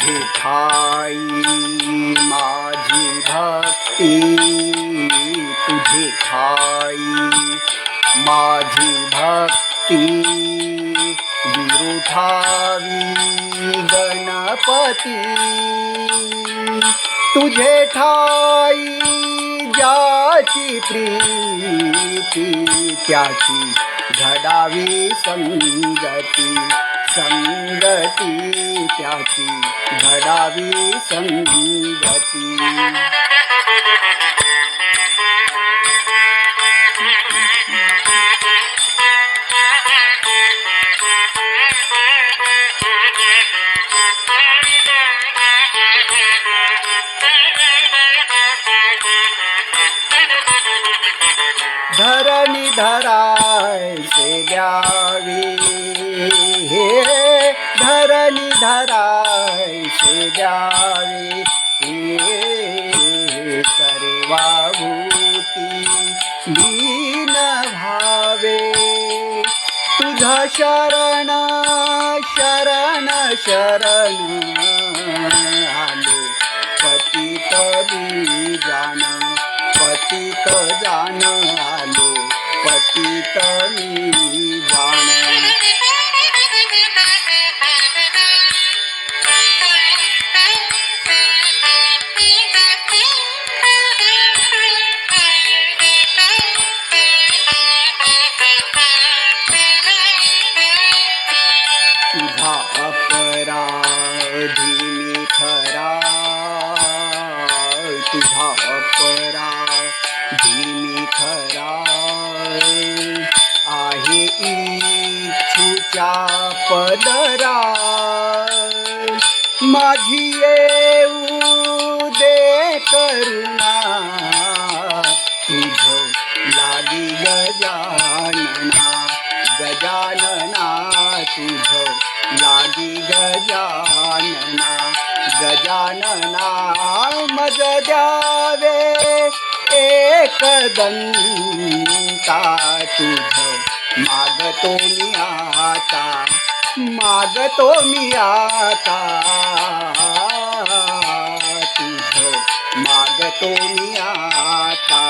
माझी ठाई माझी भक्ती तुझे ठाई माझी भक्ती विरुठावी गणपती. तुझे ठाई ज्याची प्रीती त्याची घडावी संगती संगती त्याची घडावी संगती। धरणी धरायचे द्यावी धरायचे द्यावे सर्वाभूती लीन भावे। तुझ शरण शरण शरण आलो। पतित जान पतित जान आलो। पतित मी खरा आहे इच्छुच्या पदरा माझी येऊ दे करुणा तुझ लागी गजानना गजानना तुझ लागी गजानना गजानना मज द्यावे तुझ मागतो मी आता मागतो मी आता. तुझ मागतो मी आता.